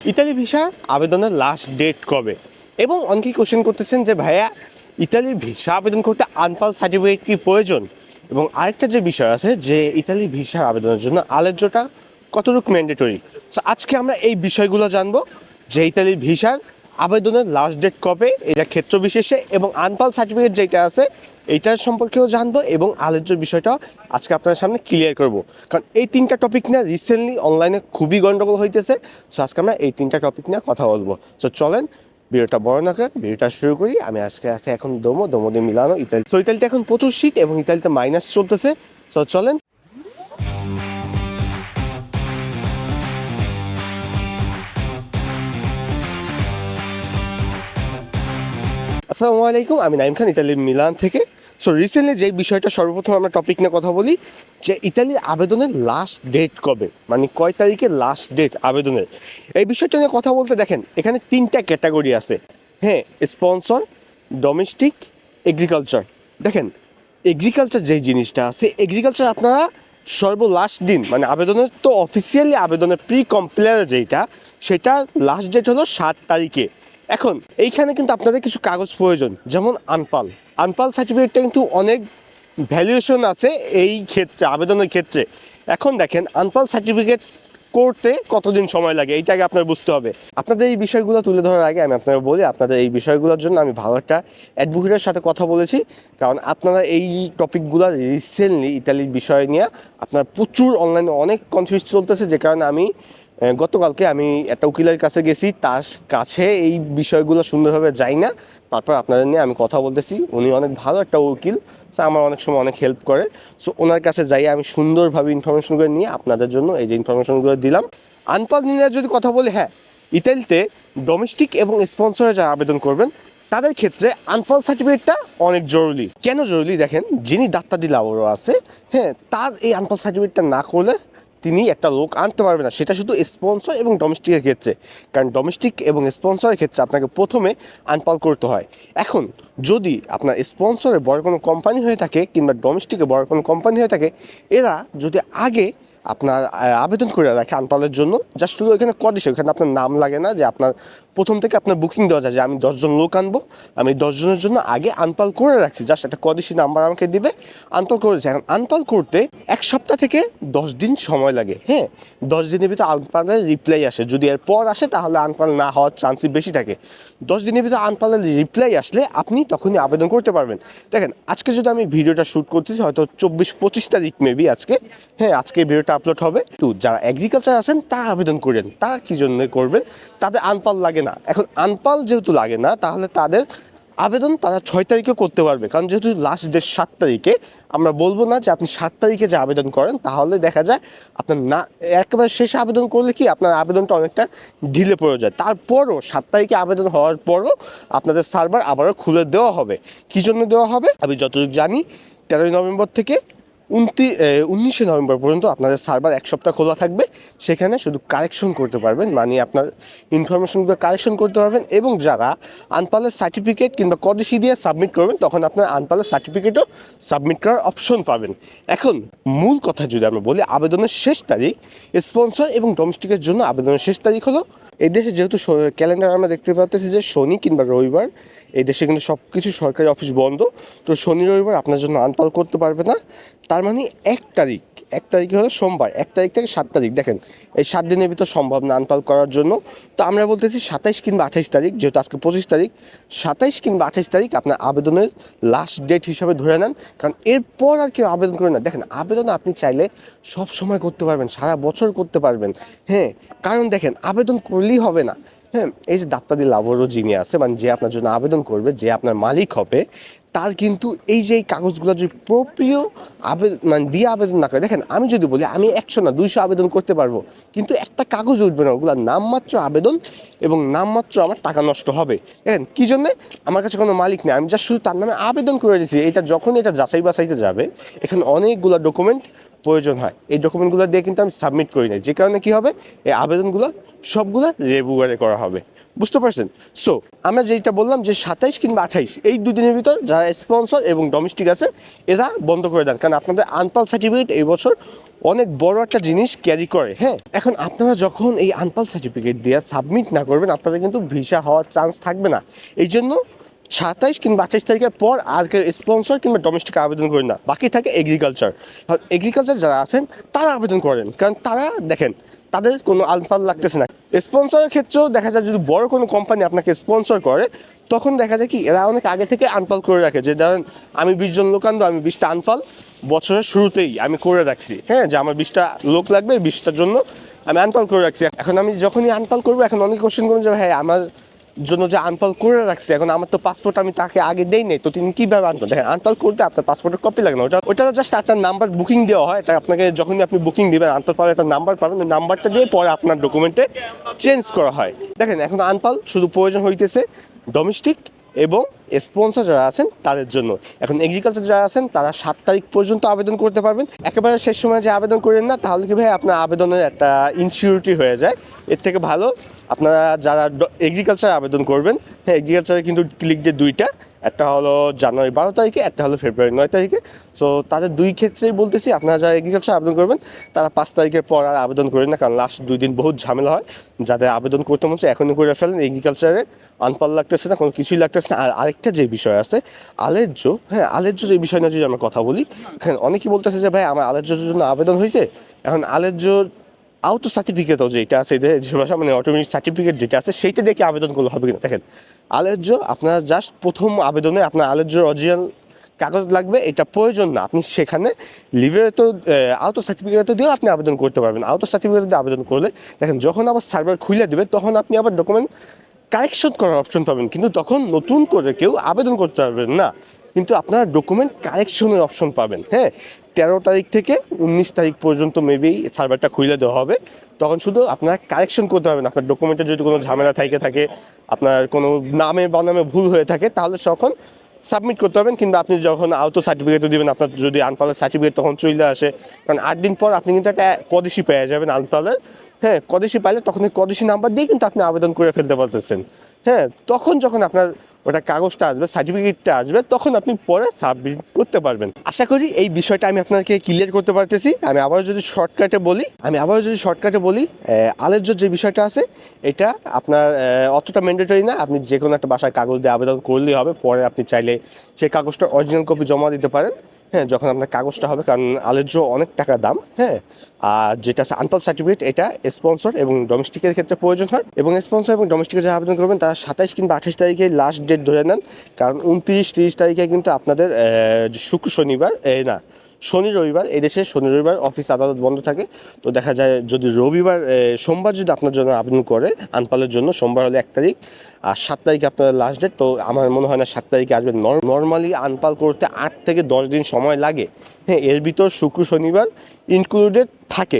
Italy visa আবেদনের last date কবে? এবং অনেকেই কোশ্চেন করতেছেন যে, ভাইয়া, ইতালির ভিসা আবেদন করতে আনপাল সার্টিফিকেট কি প্রয়োজন? এবং আরেকটা যে বিষয় আছে যে, ইতালি ভিসা আবেদনের জন্য আলোচ্যটা কতটুকু ম্যান্ডেটরি সো আজকে আমরা এই বিষয়গুলো জানব যে, ইতালির ভিসার আবেদনের লাস্ট ডেট কবে, এটা ক্ষেত্র বিশেষে এবং আনপাল সার্টিফিকেট যেটা আছে এইটার সম্পর্কেও জানব এবং আলোচ্য বিষয়টা আজকে আপনার সামনে ক্লিয়ার করব। কারণ এই তিনটা টপিক নিয়ে রিসেন্টলি অনলাইনে খুবই গন্ডগোল হইতেছে সো আজকে আমরা এই তিনটা টপিক নিয়ে কথা বলব। সো চলেন, ভিডিওটা বড় না করে ভিডিওটা শুরু করি। আমি আজকে আছে এখন দমো দমো দিয়ে মিলানো, ইতালি সো ইতালিতে এখন প্রচুর শীত এবং ইতালিতে মাইনাস চলতেছে। সো চলেন আসসালামু আলাইকুম, আমি নাইম খান ইতালির মিলান থেকে। সো রিসেন্টলি যে বিষয়টা সর্বপ্রথম আমরা টপিক নিয়ে কথা বলি, যে ইতালির আবেদনের লাস্ট ডেট কবে? মানে কয় তারিখে লাস্ট ডেট আবেদনের? এই বিষয়টা নিয়ে কথা বলতে দেখেন, এখানে তিনটা ক্যাটাগরি আছে। হ্যাঁ স্পন্সর ডোমেস্টিক এগ্রিকালচার দেখেন এগ্রিকালচার যেই জিনিসটা আছে এগ্রিকালচার আপনারা সর্ব লাস্ট দিন মানে আবেদনের তো অফিসিয়ালি আবেদনের প্রি কমপ্লেয়ার যেটা সেটা লাস্ট ডেট হলো সাত তারিখে। এখন, এইখানে কিন্তু আপনাদের কিছু কাগজ প্রয়োজন, যেমন আনপাল। আনপাল সার্টিফিকেটটা কিন্তু অনেক ভ্যালুয়েশন আছে এই ক্ষেত্রে, আবেদনের ক্ষেত্রে। এখন দেখেন, আনপাল সার্টিফিকেট করতে কতদিন সময় লাগে, এইটা আগে আপনার বুঝতে হবে। আপনাদের এই বিষয়গুলো তুলে ধরার আগে আমি আপনাকে বলি, আপনাদের এই বিষয়গুলোর জন্য আমি ভালো একটা অ্যাডভোকেটের সাথে কথা বলেছি, কারণ আপনারা এই টপিকগুলো রিসেন্টলি ইতালির বিষয় নিয়ে আপনার প্রচুর অনলাইনে অনেক কনফিউজ চলতেছে, যে কারণে আমি গতকালকে আমি একটা উকিলের কাছে গেছি, তার কাছে এই বিষয়গুলো সুন্দরভাবে যাই না। তারপর আপনাদের নিয়ে আমি কথা বলতেছি। উনি অনেক ভালো একটা উকিল, সো আমার অনেক সময় অনেক হেল্প করে। সো ওনার কাছে যাই, আমি সুন্দরভাবে ইনফরমেশনগুলো নিয়ে আপনাদের জন্য এই যে ইনফরমেশনগুলো দিলাম। আনপাল নিয়ে যদি কথা বলি হ্যাঁ ইতালিতে ডোমেস্টিক এবং স্পন্সরে যারা আবেদন করবেন, তাদের ক্ষেত্রে আনফল সার্টিফিকেটটা অনেক জরুরি। কেন জরুরি? দেখেন, যিনি ডাক্তার দিলাবরও আছে হ্যাঁ তার এই আনপাল সার্টিফিকেটটা না করলে তিনি একটা লোক আনতে পারবে না। সেটা শুধু স্পন্সর এবং ডোমেস্টিকের ক্ষেত্রে। কারণ ডোমেস্টিক এবং স্পন্সরের ক্ষেত্রে আপনাকে প্রথমে আনপাল করতে হয়। এখন যদি আপনার স্পন্সরের বড় কোনো কোম্পানি হয়ে থাকে কিংবা ডোমেস্টিকে বড় কোনো কোম্পানি হয়ে থাকে, এরা যদি আগে আপনার আবেদন করে রাখে আনপালের জন্য। জাস্ট শুধু ওইখানে কদিস ওইখানে আপনার নাম লাগে না যে আপনার, প্রথম থেকে আপনার বুকিং দেওয়া যায় যে আমি দশজন লোক আনব, আমি দশজনের জন্য আগে আনপাল করে রাখছি। জাস্ট একটা কদিসি নাম্বার আমাকে দিবে, আনপাল করেছে এখন আনপাল করতে এক সপ্তাহ থেকে দশ দিন সময় লাগে। হ্যাঁ দশ দিনের ভিতরে আনপালের রিপ্লাই আসে। যদি এর পর আসে, তাহলে আনপাল না হওয়ার চান্সই বেশি থাকে। দশ দিনের ভিতরে আনপালের রিপ্লাই আসলে আপনি তখনই আবেদন করতে পারবেন। দেখেন, আজকে যদি আমি ভিডিওটা শ্যুট করতেছি, হয়তো চব্বিশ পঁচিশ তারিখ মেবি আজকে। হ্যাঁ আজকে ভিডিওটা আপলোড হবে। তো যারা এগ্রিকালচার আছেন, তারা আবেদন করেন তারা কী জন্য করবেন? তাদের আনপাল লাগে না। এখন আনপাল যেহেতু লাগে না, তাহলে তাদের আবেদন তারা ছয় তারিখে করতে পারবে। কারণ যেহেতু লাস্ট ডেট সাত তারিখে, আমরা বলব না যে আপনি সাত তারিখে যে আবেদন করেন, তাহলে দেখা যায় আপনার না, একেবারে শেষে আবেদন করলে কি আপনার আবেদনটা অনেকটা ঢিলে পড়ে যায়। তারপরও সাত তারিখে আবেদন হওয়ার পরও আপনাদের সার্ভার আবারও খুলে দেওয়া হবে। কী জন্য দেওয়া হবে? আমি যতটুকু জানি, তেরোই নভেম্বর থেকে উনত্রিশ উনিশে নভেম্বর পর্যন্ত আপনাদের সার্ভার এক সপ্তাহ খোলা থাকবে। সেখানে শুধু কালেকশন করতে পারবেন মানে আপনার ইনফরমেশনগুলো কালেকশন করতে পারবেন এবং যারা আনপালের সার্টিফিকেট কিংবা কদিসি দিয়ে সাবমিট করবেন, তখন আপনার আনপালের সার্টিফিকেটও সাবমিট করার অপশন পাবেন। এখন মূল কথা যদি আমরা বলি, আবেদনের শেষ তারিখ স্পন্সর এবং ডোমেস্টিকের জন্য আবেদনের শেষ তারিখ হলো। এই দেশে যেহেতু ক্যালেন্ডার আমরা দেখতে পাচ্ছি যে শনি কিংবা রবিবার, এই দেশে কিন্তু সব কিছু সরকারি অফিস বন্ধ। তো শনি রবিবার আপনার জন্য আনপাল করতে পারবে না। তার মানে এক তারিখ। এক তারিখে হলো সোমবার, এক তারিখ থেকে সাত তারিখ। দেখেন, এই সাত দিনের ভিতর সম্ভব না আনপাল করার জন্য। তো আমরা বলতেছি সাতাইশ কিংবা আঠাইশ তারিখ, যেহেতু আজকে পঁচিশ তারিখ, সাতাইশ কিংবা আঠাইশ তারিখ আপনার আবেদনের লাস্ট ডেট হিসাবে ধরে নেন। কারণ এরপর আর কেউ আবেদন করে না। দেখেন, আবেদন আপনি চাইলে সব সময় করতে পারবেন, সারা বছর করতে পারবেন। হ্যাঁ কারণ দেখেন, আবেদন করলেই হবে না। হ্যাঁ এই যে ডাক্তারি লাভরও যিনি আছে মানে যে আপনার জন্য আবেদন করবে, যে আপনার মালিক হবে তার কিন্তু এই যে এই কাগজগুলো যদি প্রপ্রিয় আবেদন মানে দিয়ে আবেদন না করে, দেখেন আমি যদি বলি, আমি একশো না, দুইশো আবেদন করতে পারব, কিন্তু একটা কাগজ উঠবে না ওগুলো নামমাত্র আবেদন এবং নামমাত্র আমার টাকা নষ্ট হবে। দেখেন, কী জন্যে? আমার কাছে কোনো মালিক নেই, আমি যা শুধু তার নামে আবেদন করে দিয়েছি, এটা যখন এটা যাচাই বাছাইতে যাবে, এখানে অনেকগুলো ডকুমেন্ট প্রয়োজন হয়। এই ডকুমেন্টগুলো দিয়ে কিন্তু আমি সাবমিট করি না যে কারণে কি হবে? এই আবেদনগুলো সবগুলো রেগুলারে করা হবে। বুঝতে পারছেন? সো আমরা যেটা বললাম যে সাতাইশ কিংবা আঠাইশ, এই দুদিনের ভিতর যারা স্পন্সর এবং ডোমেস্টিক আছে, এরা বন্ধ করে দেন। কারণ আপনাদের আনপাল সার্টিফিকেট এই বছর অনেক বড় একটা জিনিস ক্যারি করে হ্যাঁ? এখন আপনারা যখন এই আনপাল সার্টিফিকেট দিয়ে সাবমিট না করবেন, আপনাদের কিন্তু ভিসা হওয়ার চান্স থাকবে না। এই জন্য সাতাইশ কিংবা আঠাইশ তারিখের পর আর কেউ স্পন্সর কিংবা ডোমেস্টিক আবেদন করেন না। বাকি থাকে এগ্রিকালচার এগ্রিকালচার যারা আছেন, তারা আবেদন করেন। কারণ তারা, দেখেন, তাদের কোনো আলফাল লাগতেছে না। স্পন্সরের ক্ষেত্রেও দেখা যায়, যদি বড় কোনো কোম্পানি আপনাকে স্পন্সর করে, তখন দেখা যায় কি, এরা অনেক আগে থেকে আনপাল করে রাখে। যে ধরেন, আমি বিশ জন লোকান্দ আমি বিশটা আনপাল বছরের শুরুতেই আমি করে রাখছি। হ্যাঁ যে আমার বিশটা লোক লাগবে, বিশটার জন্য আমি আনপাল করে রাখছি। এখন আমি যখনই আনপাল করব, এখন অনেক কোশ্চেন করুন যে হ্যাঁ আমার জন্য যে আনপাল করে রাখছে, এখন আমার তো পাসপোর্ট আমি তাকে আগে দেই নাই, তো তিনি কীভাবে আনপাল দেখেন আনপাল করতে আপনার পাসপোর্টের কপি লাগে না, ওটা ওটা জাস্ট আপনার নাম্বার বুকিং দেওয়া হয়, তাই আপনাকে যখনই আপনি বুকিং দিবেন আনপাল পাওয়ার একটা নাম্বার পাবেন, ওই নাম্বারটা দিয়ে পরে আপনার ডকুমেন্টে চেঞ্জ করা হয়। দেখেন, এখন আনপাল শুধু প্রয়োজন হইতেছে ডোমেস্টিক এবং স্পন্সর যারা আছেন, তাদের জন্য। এখন এগ্রিকালচার যারা আছেন, তারা সাত তারিখ পর্যন্ত আবেদন করতে পারবেন। একেবারে শেষ সময় যে আবেদন করেন না, তাহলে কি ভাই, আপনার আবেদনের একটা ইনসিউরিটি হয়ে যায়। এর থেকে ভালো আপনারা যারা এগ্রিকালচার আবেদন করবেন হ্যাঁ এগ্রিকালচারে কিন্তু ক্লিক ডে দুইটা, একটা হলো জানুয়ারি বারো তারিখে, একটা হলো ফেব্রুয়ারি নয় তারিখে। সো তাদের দুই ক্ষেত্রেই বলতেছি, আপনারা যারা এগ্রিকালচার আবেদন করবেন, তারা পাঁচ তারিখের পর আর আবেদন করেন না, কারণ লাস্ট দুই দিন বহুত ঝামেলা হয়। যাদের আবেদন করতে মনে হচ্ছে এখনই করে ফেলেন এগ্রিকালচারে আনপাল লাগতেছে না, কোনো কিছুই লাগতেছে না। আর আরেকটা যে বিষয় আছে আলের্য হ্যাঁ আলের্যর এই বিষয় নিয়ে যদি আমরা কথা বলি হ্যাঁ অনেকেই বলতেছে যে, ভাই, আমার আলের্যর জন্য আবেদন হয়েছে? এখন আলের্যর আউটো সার্টিফিকেটও যেটা আছে মানে অটোমেটিক সার্টিফিকেট যেটা আছে, সেইটা দেখে আবেদন করলে হবে কিনা। দেখেন আলের্য আপনার জাস্ট প্রথম আবেদনে আপনার আলের্যর অরিজিনাল কাগজ লাগবে, এটা প্রয়োজন না। আপনি সেখানে লিভের তো আউটো সার্টিফিকেট দিয়েও আপনি আবেদন করতে পারবেন। আউটো সার্টিফিকেট দিয়ে আবেদন করলে, দেখেন, যখন আবার সার্ভার খুলে দেবে, তখন আপনি আবার ডকুমেন্ট কারেকশন করার অপশন পাবেন। কিন্তু তখন নতুন করে কেউ আবেদন করতে পারবেন না। কিন্তু আপনারা ডকুমেন্ট কারেকশনের অপশন পাবেন। হ্যাঁ তেরো তারিখ থেকে উনিশ তারিখ পর্যন্ত মেবি সার্ভারটা খুলে দেওয়া হবে। তখন শুধু আপনারা কারেকশন করতে পারবেন। আপনার ডকুমেন্টে যদি কোনো ঝামেলা থাকে থাকে, আপনার কোনো নামে বানামে ভুল হয়ে থাকে, তাহলে তখন সাবমিট করতে হবেন কিংবা আপনি যখন আউটো সার্টিফিকেটও দিবেন, আপনার যদি আনপালের সার্টিফিকেট তখন চলে আসে। কারণ আট দিন পর আপনি কিন্তু একটা কদেশি পেয়ে যাবেন আনপালের হ্যাঁ কদেশি পাইলে তখন কদেশি নাম্বার দিয়ে কিন্তু আপনি আবেদন করে ফেলতে পারতেছেন। হ্যাঁ তখন যখন আপনার ওটা কাগজটা আসবে সার্টিফিকেটটা আসবে, তখন আপনি পরে সাবমিট করতে পারবেন। আশা করি এই বিষয়টা আমি আপনাকে ক্লিয়ার করতে পারতেছি। আমি আবার যদি শর্টকাটে বলি, আমি আবার যদি শর্টকাটে বলি আলের্য যে বিষয়টা আছে, এটা আপনার অতটা ম্যান্ডেটরি না। আপনি যে কোনো একটা বাসায় কাগজ দিয়ে আবেদন করলেই হবে। পরে আপনি চাইলে সেই কাগজটার অরিজিনাল কপি জমা দিতে পারেন। হ্যাঁ যখন আপনার কাগজটা হবে, কারণ আলের্য অনেক টাকা দাম হ্যাঁ? আর যেটা আছে আনপাল সার্টিফিকেট এটা স্পন্সর এবং ডোমেস্টিকের ক্ষেত্রে প্রয়োজন হয়। এবং স্পন্সর এবং ডোমেস্টিকে যা আবেদন করবেন, তারা সাতাইশ কিংবা আঠাশ তারিখে লাস্ট ডেট ধরে নেন। কারণ উনত্রিশ, তিরিশ তারিখে কিন্তু আপনাদের শুক্র শনিবার না শনি রবিবার এদেশে শনি রবিবার অফিস আদালত বন্ধ থাকে। তো দেখা যায় যদি রবিবার সোমবার যদি আপনার জন্য আবেদন করে, আনপালের জন্য সোমবার হলে এক তারিখ, আর সাত তারিখে আপনার লাস্ট ডেট তো আমার মনে হয় না সাত তারিখে আসবে। নর্মালি আনপাল করতে আট থেকে দশ দিন সময় লাগে। হ্যাঁ এর ভিতর শুক্র, শনিবার ইনক্লুডেড থাকে।